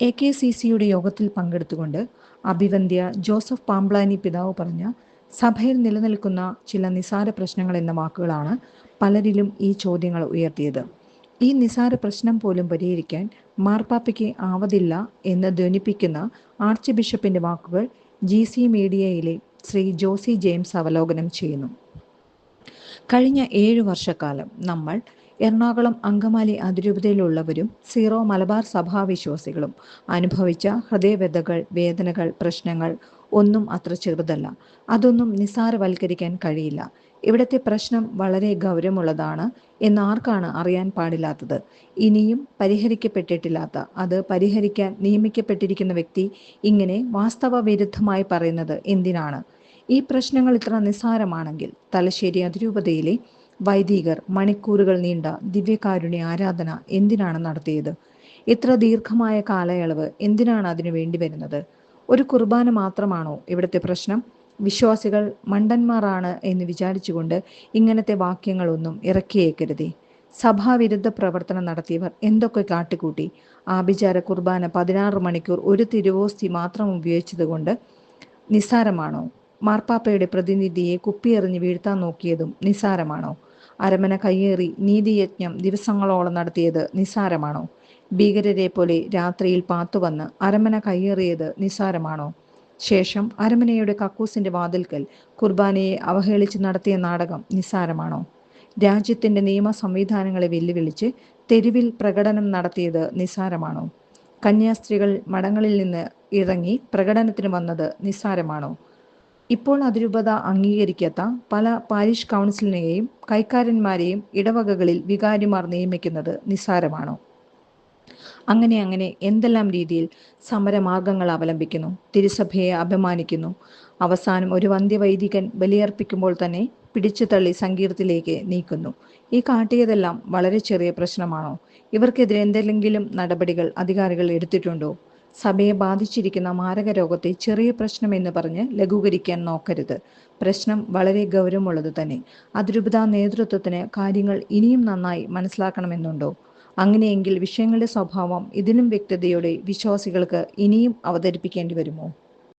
A K C സിയുടെ യോഗത്തിൽ പങ്കെടുത്തുകൊണ്ട് അഭിവന്ധ്യ ജോസഫ് പാംബ്ലാനി പിതാവ് പറഞ്ഞ സഭയിൽ നിലനിൽക്കുന്ന ചില നിസാര പ്രശ്നങ്ങൾ എന്ന വാക്കുകളാണ് പലരിലും ഈ ചോദ്യങ്ങൾ ഉയർത്തിയത്. ഈ നിസാര പ്രശ്നം പോലും പരിഹരിക്കാൻ മാർപ്പാപ്പയ്ക്ക് ആവതില്ല എന്ന് ധ്വനിപ്പിക്കുന്ന ആർച്ച് ബിഷപ്പിന്റെ വാക്കുകൾ ജി സി മീഡിയയിലെ ശ്രീ ജോസി ജെയിംസ് അവലോകനം ചെയ്യുന്നു. കഴിഞ്ഞ ഏഴു വർഷക്കാലം നമ്മൾ എറണാകുളം അങ്കമാലി അതിരൂപതയിലുള്ളവരും സീറോ മലബാർ സഭാ വിശ്വാസികളും അനുഭവിച്ച ഹൃദയവ്യതകൾ വേദനകൾ പ്രശ്നങ്ങൾ ഒന്നും അത്ര ചെറുതല്ല. അതൊന്നും നിസ്സാരവൽക്കരിക്കാൻ കഴിയില്ല. ഇവിടത്തെ പ്രശ്നം വളരെ ഗൗരവമുള്ളതാണ് എന്നാർക്കാണ് അറിയാൻ പാടില്ലാത്തത്. ഇനിയും പരിഹരിക്കപ്പെട്ടിട്ടില്ലാത്ത അത് പരിഹരിക്കാൻ നിയമിക്കപ്പെട്ടിരിക്കുന്ന വ്യക്തി ഇങ്ങനെ വാസ്തവ വിരുദ്ധമായി പറയുന്നത് എന്തിനാണ്? ഈ പ്രശ്നങ്ങൾ ഇത്ര നിസ്സാരമാണെങ്കിൽ തലശ്ശേരി അതിരൂപതയിലെ വൈദികർ മണിക്കൂറുകൾ നീണ്ട ദിവ്യകാരുണ്യ ആരാധന എന്തിനാണ് നടത്തിയത്? ഇത്ര ദീർഘമായ കാലയളവ് എന്തിനാണ് അതിനു വേണ്ടി വരുന്നത്? ഒരു കുർബാന മാത്രമാണോ ഇവിടുത്തെ പ്രശ്നം? വിശ്വാസികൾ മണ്ടന്മാരാണ് എന്ന് വിചാരിച്ചുകൊണ്ട് ഇങ്ങനത്തെ വാക്യങ്ങളൊന്നും ഇറക്കിയേക്കരുതേ. സഭാവിരുദ്ധ പ്രവർത്തനം നടത്തിയവർ എന്തൊക്കെ കാട്ടിക്കൂട്ടി? ആഭിചാര കുർബാന പതിനാറ് മണിക്കൂർ ഒരു തിരുവോസ്തി മാത്രം ഉപയോഗിച്ചതുകൊണ്ട് നിസ്സാരമാണോ? മാർപ്പാപ്പയുടെ പ്രതിനിധിയെ കുപ്പിയെറിഞ്ഞ് വീഴ്ത്താൻ നോക്കിയതും നിസ്സാരമാണോ? അരമന കയ്യേറി നീതിയജ്ഞം ദിവസങ്ങളോളം നടത്തിയത് നിസാരമാണോ ഭീകരരെ പോലെ രാത്രിയിൽ പാത്തുവന്ന് അരമന കയ്യേറിയത് നിസാരമാണോ ശേഷം അരമനയുടെ കക്കൂസിന്റെ വാതിൽക്കൽ കുർബാനയെ അവഹേളിച്ച് നടത്തിയ നാടകം നിസാരമാണോ രാജ്യത്തിന്റെ നിയമ സംവിധാനങ്ങളെ വെല്ലുവിളിച്ച് തെരുവിൽ പ്രകടനം നടത്തിയത് നിസാരമാണോ കന്യാസ്ത്രീകൾ മഠങ്ങളിൽ നിന്ന് ഇറങ്ങി പ്രകടനത്തിന് വന്നത് നിസ്സാരമാണോ? ഇപ്പോൾ അതിരൂപത അംഗീകരിക്കാത്ത പല പാരിഷ് കൗൺസിലിനെയും കൈക്കാരന്മാരെയും ഇടവകകളിൽ വികാരിമാർ നിയമിക്കുന്നത് നിസ്സാരമാണോ? അങ്ങനെ അങ്ങനെ എന്തെല്ലാം രീതിയിൽ സമരമാർഗങ്ങൾ അവലംബിക്കുന്നു തിരുസഭയെ അപമാനിക്കുന്നു അവസാനം ഒരു വന്ധ്യവൈദികൻ ബലിയർപ്പിക്കുമ്പോൾ തന്നെ പിടിച്ചു തള്ളി സങ്കീർത്തിലേക്ക് നീക്കുന്നു. ഈ കാട്ടിയതെല്ലാം വളരെ ചെറിയ പ്രശ്നമാണോ? ഇവർക്കെതിരെ എന്തെങ്കിലും നടപടികൾ അധികാരികൾ എടുത്തിട്ടുണ്ടോ? സഭയെ ബാധിച്ചിരിക്കുന്ന മാരക രോഗത്തെ ചെറിയ പ്രശ്നം എന്ന് പറഞ്ഞ് ലഘൂകരിക്കാൻ നോക്കരുത്. പ്രശ്നം വളരെ ഗൗരവമുള്ളത് തന്നെ. അതിരൂപത നേതൃത്വത്തിന് കാര്യങ്ങൾ ഇനിയും നന്നായി മനസ്സിലാക്കണമെന്നുണ്ടോ? അങ്ങനെയെങ്കിൽ വിഷയങ്ങളുടെ സ്വഭാവം ഇതിലും വ്യക്തതയോടെ വിശ്വാസികൾക്ക് ഇനിയും അവതരിപ്പിക്കേണ്ടി വരുമോ?